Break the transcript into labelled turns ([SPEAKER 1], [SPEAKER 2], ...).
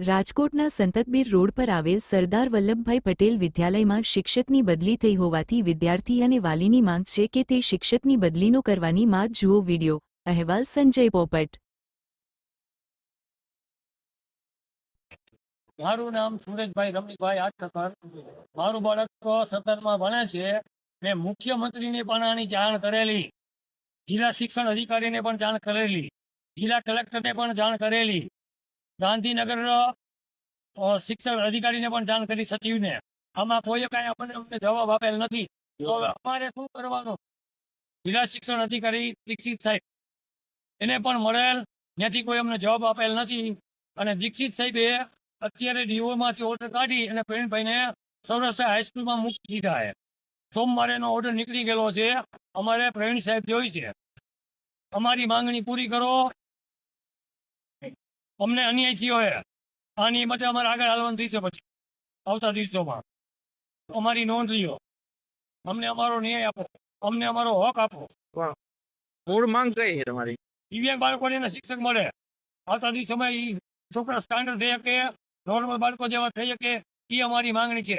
[SPEAKER 1] રાજકોટના સંતકબીર રોડ પર આવેલ સરદાર વલ્લભભાઈ પટેલ વિદ્યાલયમાં શિક્ષકની બદલી થઈ હોવાથી વિદ્યાર્થી અને વાલીની માંગ છે કે તે શિક્ષકની બદલીનો કરવાની માંગ જુઓ વિડિયો. અહેવાલ સંજય પોપટ.
[SPEAKER 2] મારું નામ સુરેશભાઈ રમણીભાઈ આટકર મારું બાળક સત્તરમાં ભણે છે. મેં મુખ્યમંત્રીને પણ આની જાણ કરેલી. જિલ્લા શિક્ષણ અધિકારીને પણ જાણ કરેલી. જિલ્લા કલેક્ટરને પણ જાણ કરેલી. ગાંધીનગર શિક્ષણ અધિકારીને પણ જાણ કરી સચિવને આમાં કોઈ કાંઈ અમને જવાબ આપેલ નથી. અમારે શું કરવાનું? જિલ્લા શિક્ષણ અધિકારી દીક્ષિત સાહેબ. એને પણ મળેલ, ત્યાંથી કોઈ અમને જવાબ આપેલ નથી. અને દીક્ષિત સાહેબે અત્યારે ડીઓ માંથી ઓર્ડર કાઢી અને પ્રેમભાઈને સૌરાષ્ટ્ર હાઈસ્કૂલમાં મૂકી દીધા છે. સોમવારે એનો ઓર્ડર નીકળી ગયેલો છે. અમારે પ્રવીણ સાહેબ જોઈ છે. અમારી માંગણી પૂરી કરો. અમને અન્યાય થયો છે આની માટે અમારે આગળ હાલવાનું થશે પછી. આવતા દિવસોમાં. અમારી નોંધ લ્યો. અમને અમારો ન્યાય આપો. અમને અમારો હક આપો.
[SPEAKER 3] મૂળ માંગ કઈ છે તમારી?
[SPEAKER 2] દિવ્યાંગ બાળકોને એના શિક્ષક મળે. આવતા દિવસોમાં ઈ છોકરા સ્ટાન્ડર્ડ થઈ શકે નોર્મલ બાળકો જેવા થઈ શકે એ અમારી માંગણી છે.